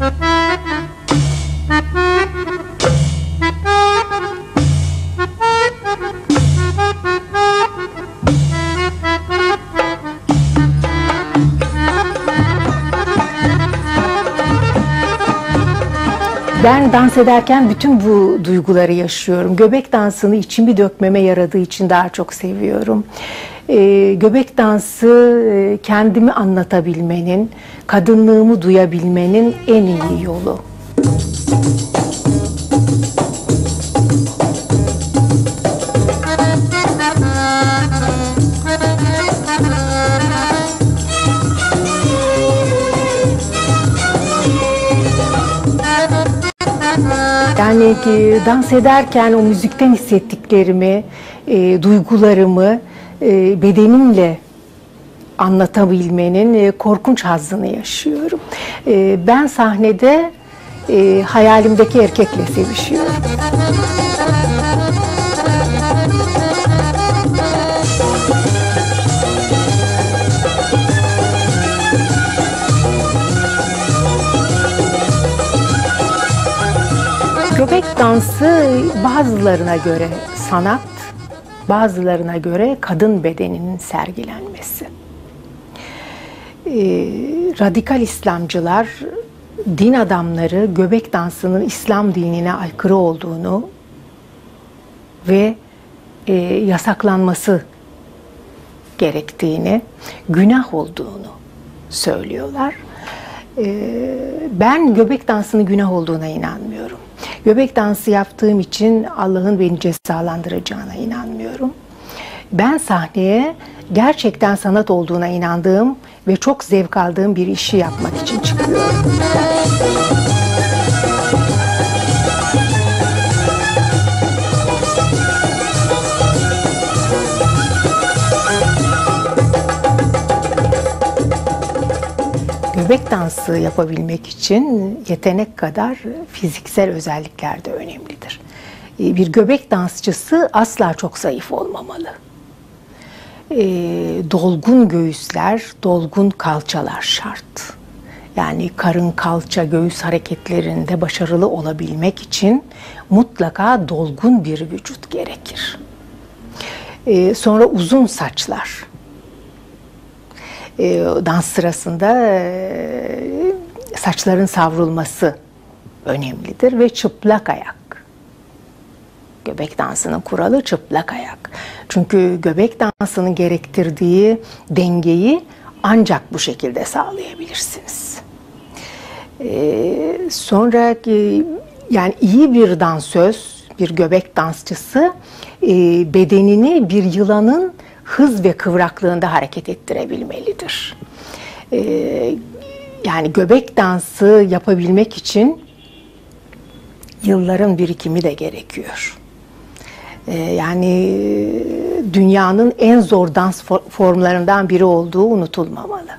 Ben dans ederken bütün bu duyguları yaşıyorum. Göbek dansını içimi dökmeme yaradığı için daha çok seviyorum. Ee, göbek dansı e, kendimi anlatabilmenin, kadınlığımı duyabilmenin en iyi yolu. Yani e, dans ederken o müzikten hissettiklerimi, e, duygularımı e, bedenimle anlatabilmenin e, korkunç hazzını yaşıyorum. E, ben sahnede hayalimdeki erkekle sevişiyorum. Göbek dansı bazılarına göre sanat, bazılarına göre kadın bedeninin sergilenmesi. Ee, radikal İslamcılar, din adamları göbek dansının İslam dinine aykırı olduğunu ve e, yasaklanması gerektiğini, günah olduğunu söylüyorlar. Ee, ben göbek dansının günah olduğuna inanmıyorum. Göbek dansı yaptığım için Allah'ın beni cezalandıracağına inanmıyorum. Ben sahneye gerçekten sanat olduğuna inandığım ve çok zevk aldığım bir işi yapmak için çıkıyorum. Göbek dansı yapabilmek için yetenek kadar fiziksel özellikler de önemlidir. Ee, Bir göbek dansçısı asla çok zayıf olmamalı. Ee, Dolgun göğüsler, dolgun kalçalar şart. Yani karın, kalça, göğüs hareketlerinde başarılı olabilmek için mutlaka dolgun bir vücut gerekir. Ee, Sonra uzun saçlar e, dans sırasında e, saçların savrulması önemlidir ve çıplak ayak. Göbek dansının kuralı çıplak ayak. Çünkü göbek dansının gerektirdiği dengeyi ancak bu şekilde sağlayabilirsiniz. Ee, sonra yani iyi bir dansöz, bir göbek dansçısı e, bedenini bir yılanın hız ve kıvraklığında hareket ettirebilmelidir. Ee, yani göbek dansı yapabilmek için yılların birikimi de gerekiyor. Ee, yani dünyanın en zor dans formlarından biri olduğu unutulmamalı.